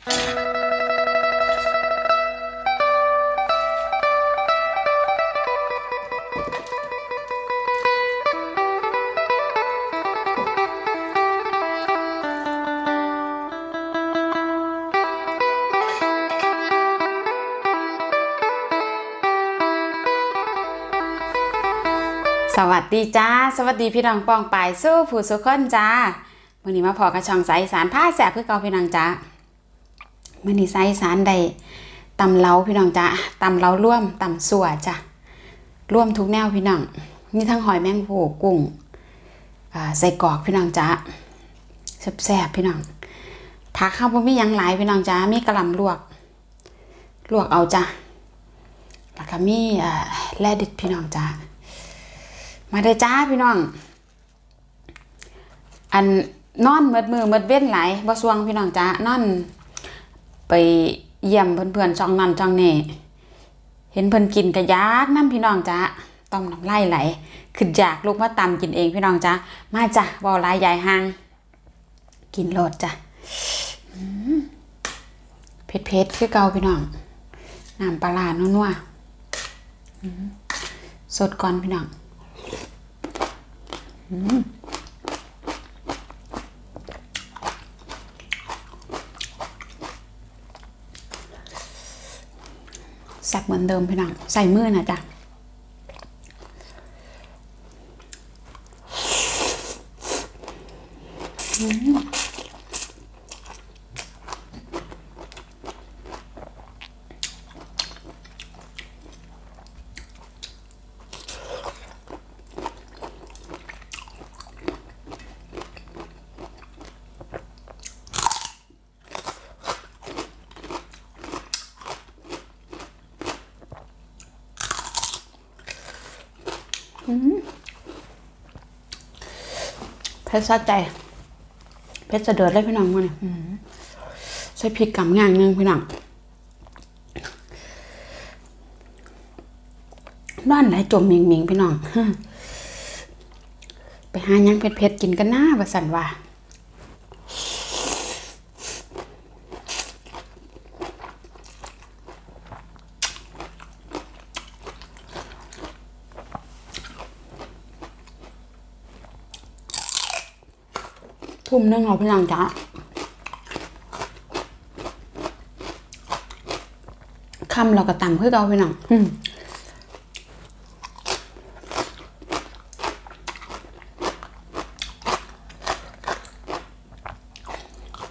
สวัสดีจ้า สวัสดีพี่น้องปองปายสู้ผู้สุขคนจ้ามื่อนี้มาพอกระช่องสายสารผ้าแสบเพื่อเกาพี่น้องจ้า มื่อนี้สายอีสารได้ตำเล้าพี่น้องจ้าตำเล้าร่วมตำสัวจ้ะร่วมทุกแนวพี่น้องมีทั้งหอยแมงภูกุ้งใส่กอกพี่น้องจ้าแซ่บๆพี่น้องผักข้าวบ่มียังหลายพี่น้องจ้ามีกระหล่ำลวก ลวกเอาจ้ะแล้วก็มีอ่าแลดิดพี่น้องจ้ามาเด้อจ้าพี่น้อง อันนอนเมดมือเมดเว้นหลายบ่สวงพี่น้องจ้านอน ไปเยี่ยมเพื่อนๆช่องนั่นช่องนี่เห็นเพิ่อนกินกระยากน้ำพี่น้องจ้าต้อมน้ำลายไหลขึ้นอยากลูกมาตำกินเองพี่น้องจ้ามาจ้ะบ่หลายใหญ่หาง กินโลดจ้ะอืมเผ็ดคือเกาพี่น้องน้ำปลาร้านัวๆสดก่อนพี่น้อง แซ่บเหมือนเดิมพี่น้องใส่มือนะจ๊ะอืม เผ็ดสะใจเผ็ดสะเดือดเลยพี่น้องมาเนี่ยอื้อหือใส่พริกกำงางหนึงพี่น้องบ้านไหนจมมิงมิงๆพี่น้อง ไปหาหยังเผ็ดๆกินกันหน้าว่าสันว่า ทุ่มหนึงเอาพี่น้องจ้าคำเราก็ต่ำเพื่อเอาพี่น้องอืม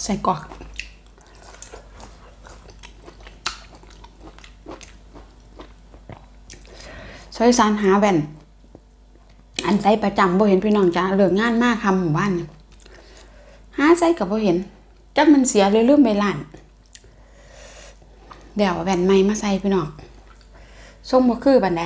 ใส่กรอกใช้สารหาแว่น อันใส่ประจำบ่เห็นพี่น้องจ้าเลิกงานมากคำหมู่บ้านเนี่ยหา ใส่กับบ่เห็นจักมันเสียเลยลืมไปร้านเดี๋ยวเอาแว่นใหม่มาใส่พี่น้องส้มบ่คือบันได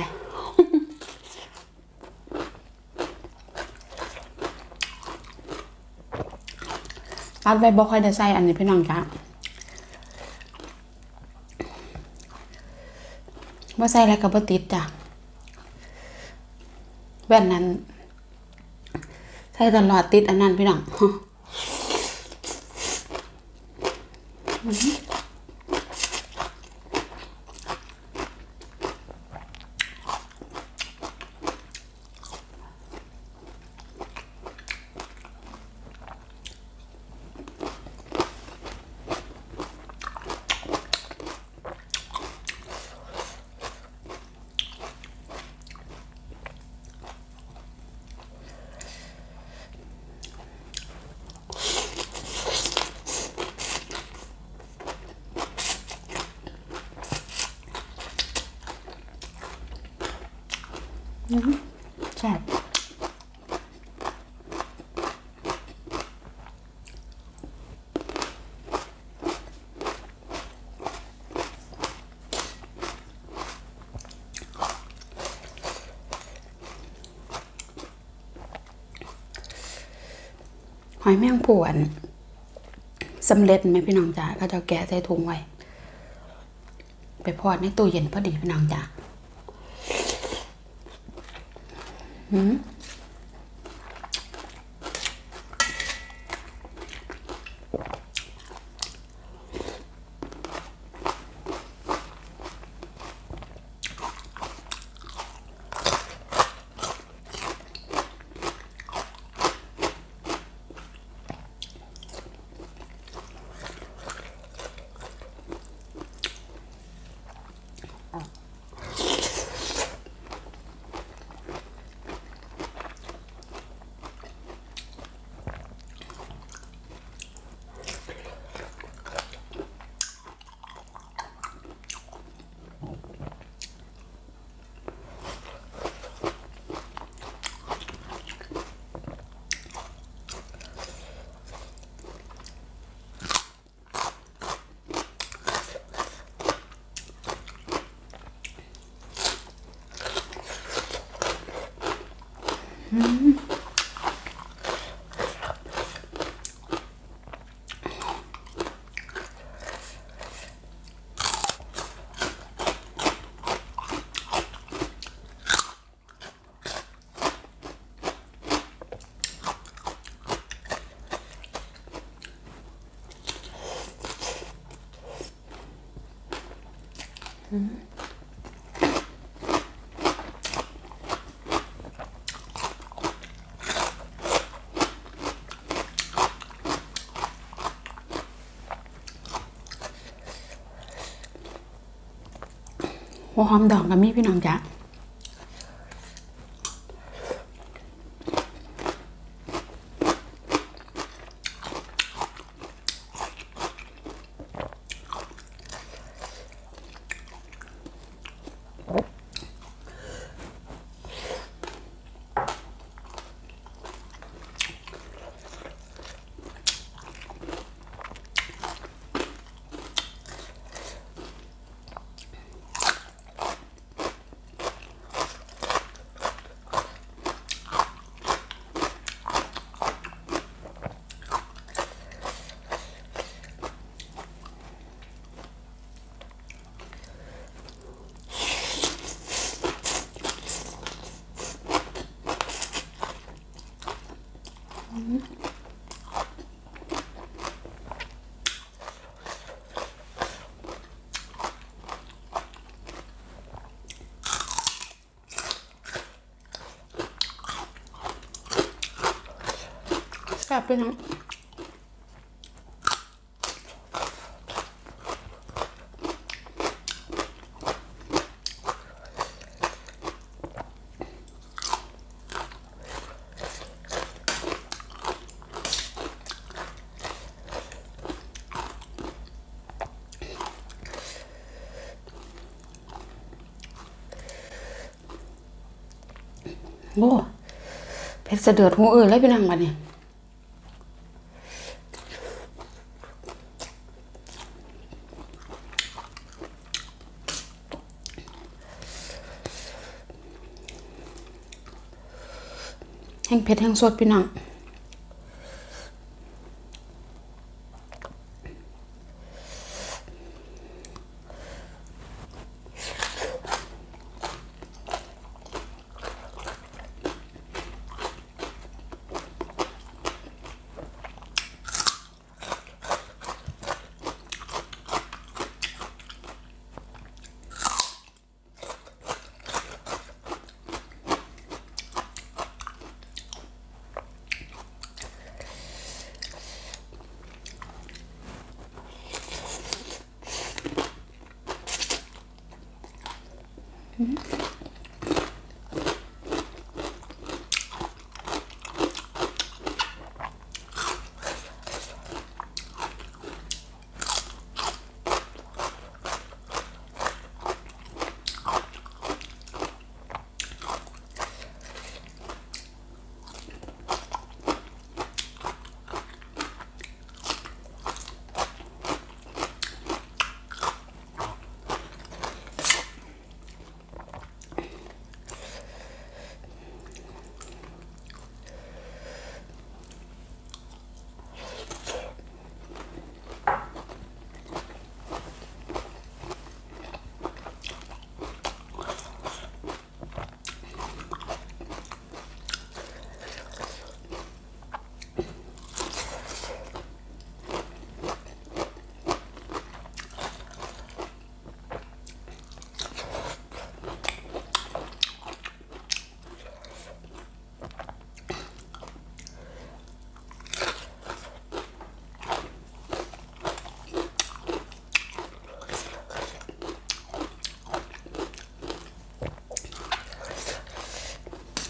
ตัดไว้บ่ค่อยได้ใส่อันนี้พี่น้องจ้าบ่ใส่แล้วก็บ่ติดจ้ะแว่นนั้นใส่ตลอดติดอันนั้นพี่น้อง แซ่บหอยแมงป่วนสำเร็จไหมพี่น้องจ๋าก็จะแกะใส่ถุงไว้ ไปพอดในตู้เย็นพอดีพี่น้องจ๋า Mm-hmm. หัวหอมดองกับมีพี่น้องจ้ะ ซ่บพี่น้งโอ้เพชรเสดือดหูอื่นเลยพี่น้องบัดนี้ แห้งเผ็ดแห้งสดพี่น้อง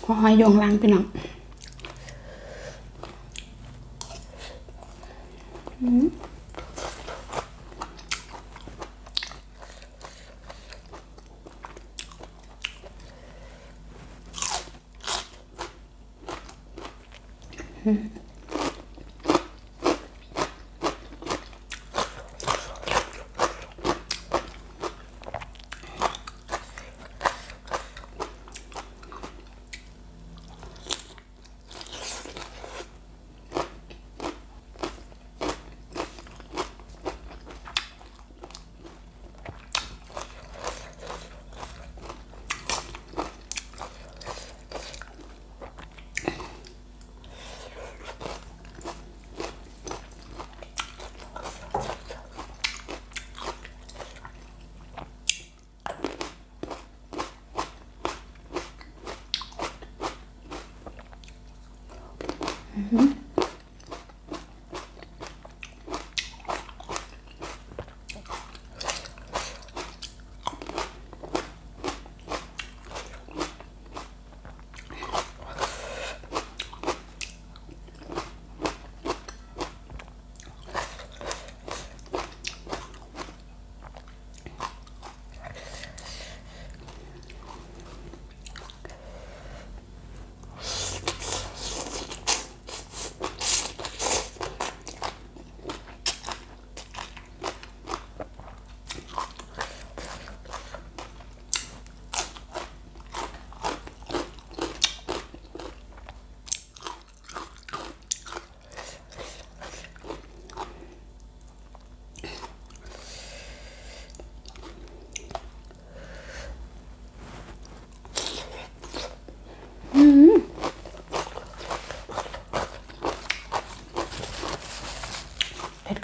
หัวหอยโยงล่างไปหน้องอืม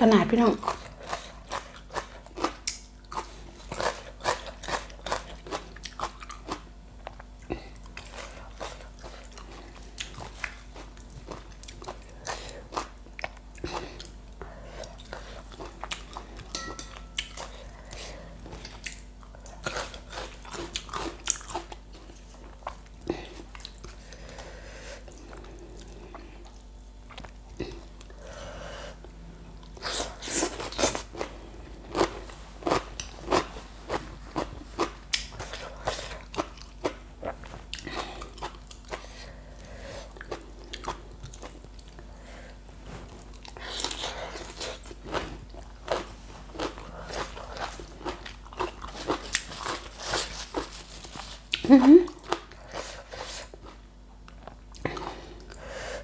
ขนาดพี่น้อง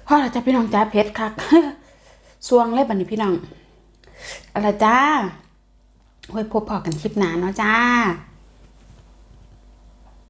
พ่อเราจะพี่น้องจ้าเพชรคักสวงเลยบันนี้พี่น้องอะไรจ้าไว้พบพอกันคลิปหน้าเนาะจ้า